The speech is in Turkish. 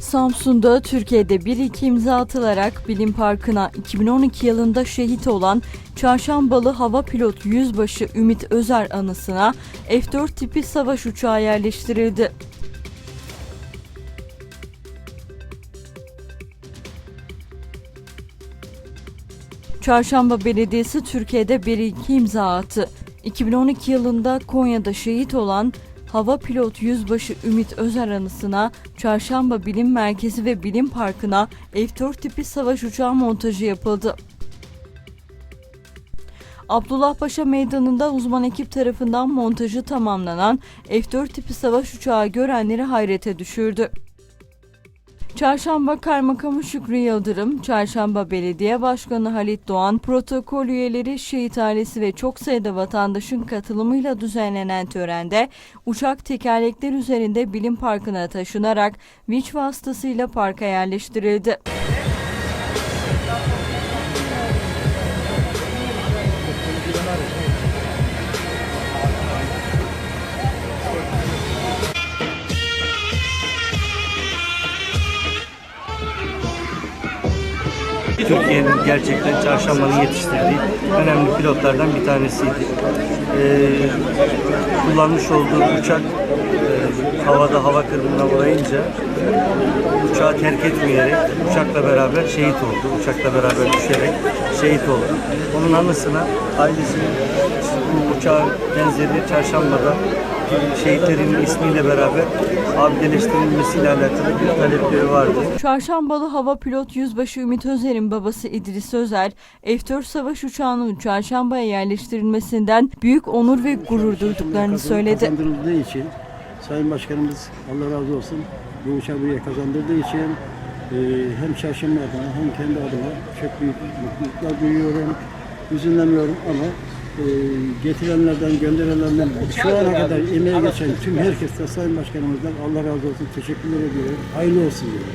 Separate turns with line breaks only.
Samsun'da Türkiye'de bir iki imza atılarak Bilim Parkı'na 2012 yılında şehit olan Çarşambalı Hava Pilot Yüzbaşı Ümit Özer anısına F-4 tipi savaş uçağı yerleştirildi. Çarşamba Belediyesi Türkiye'de bir iki imza attı. 2012 yılında Konya'da şehit olan Hava Pilot Yüzbaşı Ümit Özer anısına Çarşamba Bilim Merkezi ve Bilim Parkı'na F-4 tipi savaş uçağı montajı yapıldı. Abdullah Paşa Meydanı'nda uzman ekip tarafından montajı tamamlanan F-4 tipi savaş uçağı görenleri hayrete düşürdü. Çarşamba Kaymakamı Şükrü Yıldırım, Çarşamba Belediye Başkanı Halit Doğan, protokol üyeleri, şehit ailesi ve çok sayıda vatandaşın katılımıyla düzenlenen törende uçak tekerlekler üzerinde bilim parkına taşınarak vinç vasıtasıyla parka yerleştirildi.
Türkiye'nin gerçekten çarşambanın yetiştirdiği önemli pilotlardan bir tanesiydi. Ee, kullanmış olduğu uçak e, havada hava kırımına uğrayınca uçağı terk etmeyerek uçakla beraber şehit oldu. Uçakla beraber düşerek şehit oldu. Onun anısına ailesinin bu uçağın benzeri çarşambada şehitlerin ismiyle beraber abideleştirilmesiyle alakalı bir talepleri vardı.
Çarşambalı Hava Pilot Yüzbaşı Ümit Özer'in babası İdris Özer, F-4 savaş uçağının çarşambaya yerleştirilmesinden büyük onur ve gurur duyduklarını söyledi.
Kazandırıldığı için Sayın Başkanımız Allah razı olsun bu uçağı buraya kazandırdığı için e, hem çarşamba adına hem kendi adıma çok büyük mutluluklar duyuyorum. Üzünleniyorum ama e, getirenlerden, gönderenlerden şu ana kadar emeğe geçen tüm herkese Sayın Başkanımızdan Allah razı olsun teşekkürler ediyorum. Hayırlı olsun diyorum.